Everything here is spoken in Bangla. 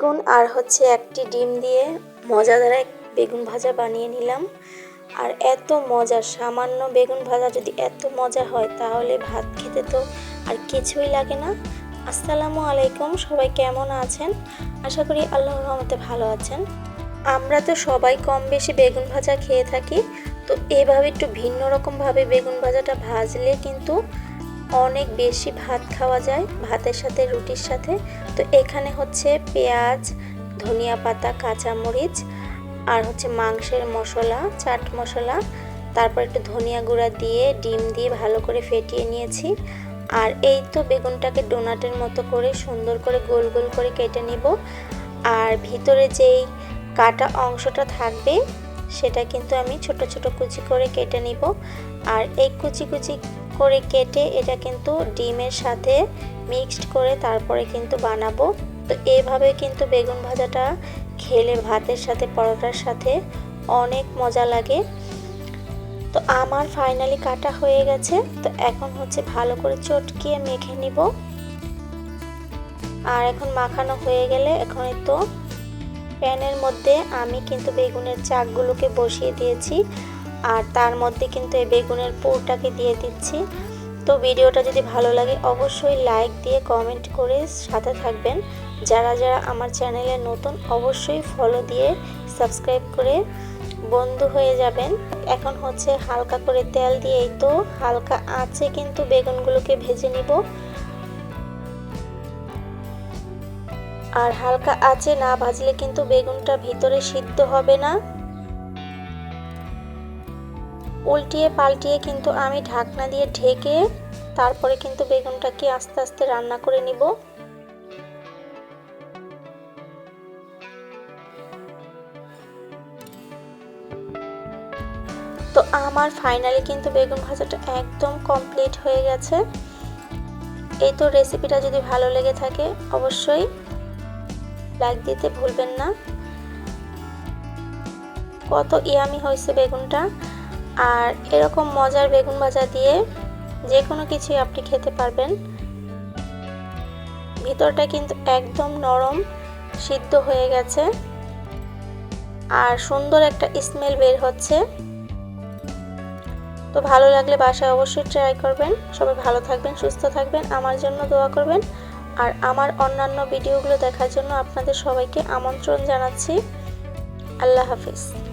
বেগুন আর হচ্ছে একটি ডিম দিয়ে মজাদার এক বেগুন ভাজা বানিয়ে নিলাম। আর এত মজা, সামান্য বেগুন ভাজা যদি এত মজা হয় তাহলে ভাত খেতে তো আর কিছুই লাগে না। আসসালামু আলাইকুম, সবাই কেমন আছেন? আশা করি আল্লাহ রহমতে ভালো আছেন। আমরা তো সবাই কম বেশি বেগুন ভাজা খেয়ে থাকি, তো এভাবে একটু ভিন্ন রকমভাবে বেগুন ভাজাটা ভাজলে কিন্তু অনেক বেশি ভাত খাওয়া যায় ভাতের সাথে, রুটির সাথে। তো এখানে হচ্ছে পেঁয়াজ, ধনিয়া পাতা, কাঁচামরিচ আর হচ্ছে মাংসের মশলা, চাট মশলা। তারপর একটু ধনিয়া গুঁড়া দিয়ে, ডিম দিয়ে ভালো করে ফেটিয়ে নিয়েছি। আর এই তো বেগুনটাকে ডোনাটের মতো করে সুন্দর করে গোল গোল করে কেটে নিব। আর ভিতরে যেই কাটা অংশটা থাকবে, সেটা কিন্তু আমি ছোট ছোট কুচি করে কেটে নিব। আর এই কুচি কুচি করে কেটে এটা কিন্তু ডিমের সাথে মিক্সড করে তারপরে কিন্তু বানাবো। তো এইভাবে কিন্তু বেগুন ভাজাটা খেলে, ভাতের সাথে, পরোটার সাথে অনেক মজা লাগে। তো আমার ফাইনালি কাটা হয়ে গেছে। তো এখন হচ্ছে ভালো করে চটকিয়ে মেখে নিব। আর এখন মাখানো হয়ে গেলে এখন তো প্যানের মধ্যে আমি কিন্তু বেগুনের চাকগুলোকে বসিয়ে দিয়েছি। আর তার মধ্যে কিন্তু এই বেগুনের পুরটাকে দিয়ে দিচ্ছি। তো ভিডিওটা যদি ভালো লাগে, অবশ্যই লাইক দিয়ে কমেন্ট করে সাথে থাকবেন। যারা যারা আমার চ্যানেলে নতুন, অবশ্যই ফলো দিয়ে সাবস্ক্রাইব করে বন্ধু হয়ে যাবেন। এখন হচ্ছে হালকা করে তেল দিয়ে এই তো হালকা আঁচে কিন্তু বেগুনগুলোকে ভেজে নিব। আর হালকা আঁচে না ভাজলে কিন্তু বেগুনটা ভিতরে সিদ্ধ হবে না। উল্টিয়ে পাল্টিয়ে কিন্তু আমি ঢাকনা দিয়ে ঢেকে তারপরে কিন্তু বেগুনটাকে আস্তে আস্তে রান্না করে নিব। তো আমার ফাইনালি কিন্তু বেগুন ভাজাটা একদম কমপ্লিট হয়ে গেছে। এই তো রেসিপিটা যদি ভালো লেগে থাকে অবশ্যই লাইক দিতে ভুলবেন না। কত ইয়ামি হয়েছে বেগুনটা। আর এরকম মজার বেগুন ভাজা দিয়ে যে কোনো কিছুই আপনি খেতে পারবেন। ভিতরটা কিন্তু একদম নরম, সিদ্ধ হয়ে গেছে। আর সুন্দর একটা স্মেল বের হচ্ছে। তো ভালো লাগলে বাসায় অবশ্যই ট্রাই করবেন। সবাই ভালো থাকবেন, সুস্থ থাকবেন, আমার জন্য দোয়া করবেন। আর আমার অন্যান্য ভিডিওগুলো দেখার জন্য আপনাদের সবাইকে আমন্ত্রণ জানাচ্ছি। আল্লাহ হাফিজ।